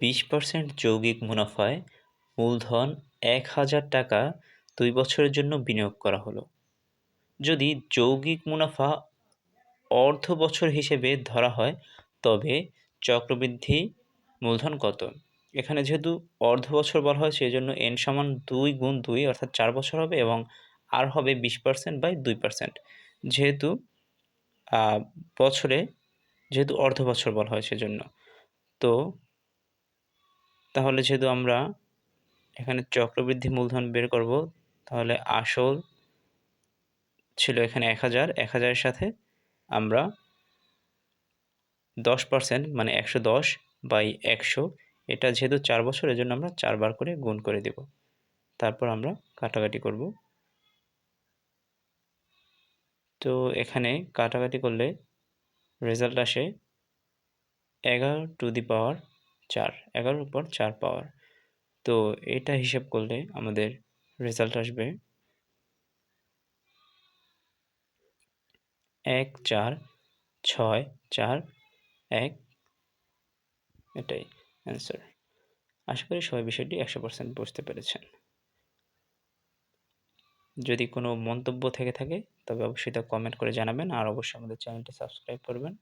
বিশ পার্সেন্ট যৌগিক মুনাফায় মূলধন এক হাজার টাকা দুই বছরের জন্য বিনিয়োগ করা হলো। যদি যৌগিক মুনাফা অর্ধ বছর হিসেবে ধরা হয়, তবে চক্রবৃদ্ধি মূলধন কত? এখানে যেহেতু অর্ধ বছর বলা হয় সেই জন্য এন সমান দুই গুণ দুই অর্থাৎ চার বছর হবে এবং আর হবে বিশ পার্সেন্ট বাই দুই পার্সেন্ট যেহেতু বছরে যেহেতু অর্ধ বছর বলা হয় সেজন্য। তো তাহলে যেহেতু আমরা এখানে চক্রবৃদ্ধি মূলধন বের করব, তাহলে আসল ছিল এখানে এক হাজার। এক হাজারের সাথে আমরা দশ পার্সেন্ট মানে একশো দশ বাই একশো, এটা যেহেতু চার বছর, এজন্য আমরা চারবার করে গুণ করে দেব। তারপর আমরা কাটাকাটি করব। তো এখানে কাটাকাটি করলে রেজাল্ট আসে এগারো টু দি পাওয়ার চার, এগারোর উপর চার পাওয়ার। তো এটা হিসাব করলে আমাদের রেজাল্ট আসবে এক, চার, ছয়, চার, এক। এটাই অ্যান্সার আশা করি সবাই বিষয়টি একশো পার্সেন্ট বুঝতে পেরেছেন। যদি কোনো মন্তব্য থেকে থাকে, তবে অবশ্যই তা কমেন্ট করে জানাবেন, আর অবশ্যই আমাদের চ্যানেলটি সাবস্ক্রাইব করবেন।